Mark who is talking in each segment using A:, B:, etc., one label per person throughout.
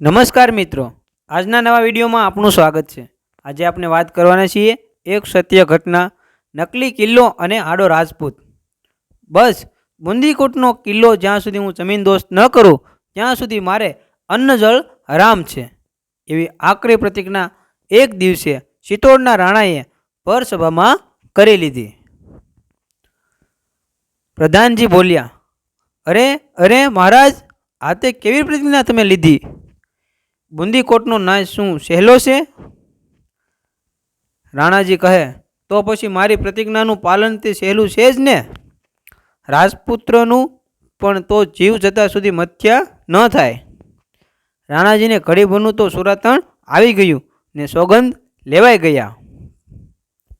A: નમસ્કાર મિત્રો. આજના નવા વિડીયોમાં આપનું સ્વાગત છે. આજે આપણે વાત કરવાના છીએ એક સત્ય ઘટના, નકલી કિલ્લો અને આડો રાજપૂત. બસ, બુંદીકોટનો કિલ્લો જ્યાં સુધી હું જમીન દોસ્ત ન કરું, ત્યાં સુધી મારે અન્ન જળ હરામ છે. એવી આકરી પ્રતિજ્ઞા એક દિવસે ચિત્તોડના રાણાએ પરસભામાં કરી લીધી. પ્રધાનજી બોલ્યા, અરે અરે મહારાજ, આ તે કેવી પ્રતિજ્ઞા તમે લીધી? બુંદીકોટનો નાશ શું સહેલો છે? રાણાજી કહે, તો પછી મારી પ્રતિજ્ઞાનું પાલન તે સહેલું છે જ ને? રાજપુત્રનું પણ તો જીવ જતા સુધી મથ્યા ન થાય. રાણાજીને ઘડીભરનું તો સુરાતણ આવી ગયું ને સોગંદ લેવાઈ ગયા.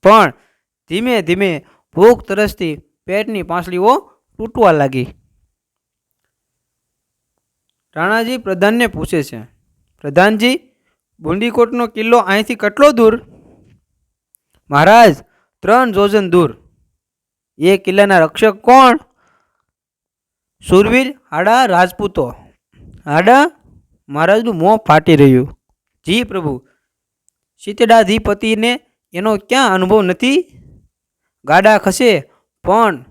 A: પણ ધીમે ધીમે ભૂખ તરસથી પેટની પાંસળીઓ તૂટવા લાગી. રાણાજી પ્રધાનને પૂછે છે પ્રધાનજી, બુંદીકોટનો કિલ્લો અહીંથી કેટલો દૂર? મહારાજ, ત્રણ જોજન દૂર. એ કિલ્લાના રક્ષક કોણ? સુરવીર હાડા રાજપૂતો. હાડા? મહારાજનું મોં ફાટી રહ્યું. જી પ્રભુ શીતડાધિપતિને એનો ક્યાં અનુભવ નથી? ગાડા ખસે, પણ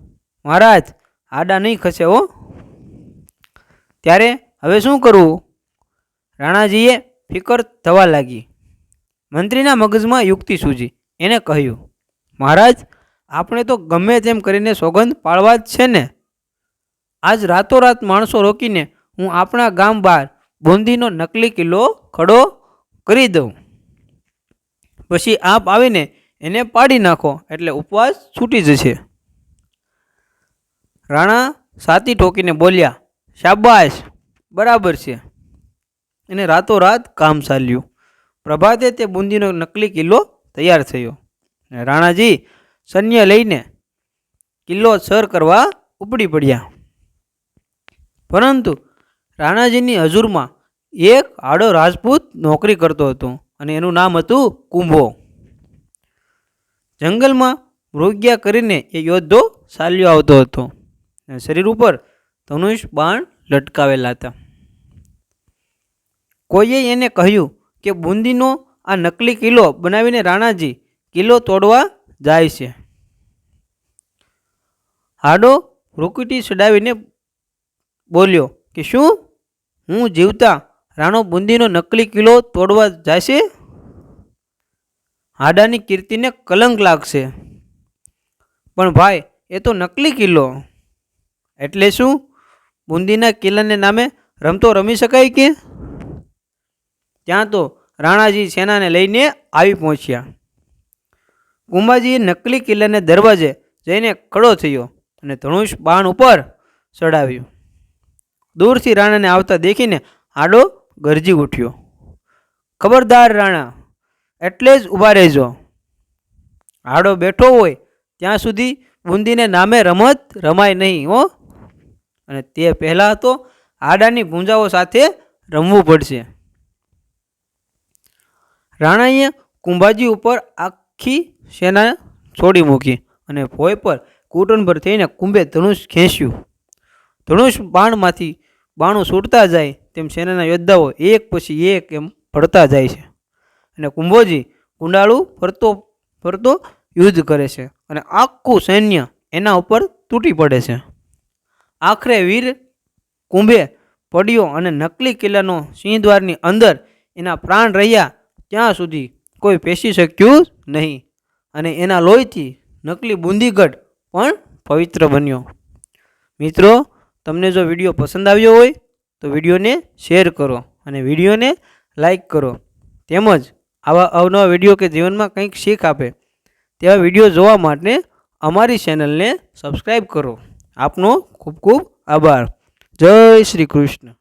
A: મહારાજ આડા નહીં ખસે હો. ત્યારે હવે શું કરવું? રાણાજીએ ફિકર થવા લાગી. મંત્રીના મગજમાં યુક્તિ સૂજી. એને કહ્યું, મહારાજ, આપણે તો ગમે તેમ કરીને સોગંદ પાળવા જ છે ને. આજ રાતોરાત માણસો રોકીને હું આપણા ગામ બહાર બુંદીનો નકલી કિલ્લો ખડો કરી દઉં. પછી આપ આવીને એને પાડી નાખો, એટલે ઉપવાસ છૂટી જશે. રાણા સાતી ઠોકીને બોલ્યા, શાબાશ, બરાબર છે. એને રાતોરાત કામ ચાલ્યું. પ્રભાતે તે બુંદીનો નકલી કિલ્લો તૈયાર થયો અને રાણાજી સૈન્ય લઈને કિલ્લો સર કરવા ઉપડી પડ્યા. પરંતુ રાણાજીની હજુરમાં એક આડો રાજપૂત નોકરી કરતો હતો અને એનું નામ હતું કુંભો. જંગલમાં મૃગ્યા કરીને એ યોદ્ધો ચાલ્યો આવતો હતો અને શરીર ઉપર ધનુષ બાણ લટકાવેલા હતા. કોઈએ એને કહ્યું કે બુંદીનો આ નકલી કિલ્લો બનાવીને રાણાજી કિલ્લો તોડવા જાય છે. હાડો રૂકીટી ચડાવીને બોલ્યો કે શું? હું જીવતા રાણો બુંદીનો નકલી કિલ્લો તોડવા જશે હાડાની કીર્તિને કલંક લાગશે. પણ ભાઈ, એ તો નકલી કિલ્લો એટલે શું? બુંદીના કિલ્લાને નામે રમતો રમી શકાય કે? ત્યાં તો રાણાજી સેનાને લઈને આવી પહોંચ્યા. કુંભાજીએ નકલી કિલ્લાને દરવાજે જઈને ખડો થયો અને ધનુષ બાણ ઉપર ચડાવ્યું. દૂરથી રાણાને આવતા દેખીને આડો ગરજી ઉઠ્યો. ખબરદાર રાણા, એટલે જ ઊભા રહેજો. આડો બેઠો હોય ત્યાં સુધી બુંદીને નામે રમત રમાય નહીં, હો. અને તે પહેલાં તો આડાની ભૂંજાઓ સાથે રમવું પડશે. રાણાએ કુંભાજી ઉપર આખી સેના છોડી મૂકી અને ભોય પર કુટુંબર થઈને કુંભે ધનુષ ખેંચ્યું. ધનુષ બાણમાંથી બાણું છૂટતા જાય તેમ સેનાના યોદ્ધાઓ એક પછી એક એમ પડતા જાય છે અને કુંભોજી કુંડાળું ફરતો ફરતો યુદ્ધ કરે છે અને આખું સૈન્ય એના ઉપર તૂટી પડે છે. આખરે વીર કુંભે પડ્યો અને નકલી કિલ્લાનો સિંહ દ્વારની અંદર એના પ્રાણ રહ્યા ત્યાં સુધી કોઈ પેશી શક્યું નહીં અને એના લોહીથી નકલી બુંદીગઢ પણ પવિત્ર બન્યો. મિત્રો, તમને જો વીડિયો પસંદ આવ્યો હોય, તો વિડીયોને શેર કરો અને વિડીયોને લાઈક કરો. તેમજ આવા અવનવા વીડિયો કે જીવનમાં કંઈક શીખ આપે, તેવા વીડિયો જોવા માટે અમારી ચેનલને સબસ્ક્રાઈબ કરો. આપનો ખૂબ ખૂબ આભાર. જય શ્રી કૃષ્ણ.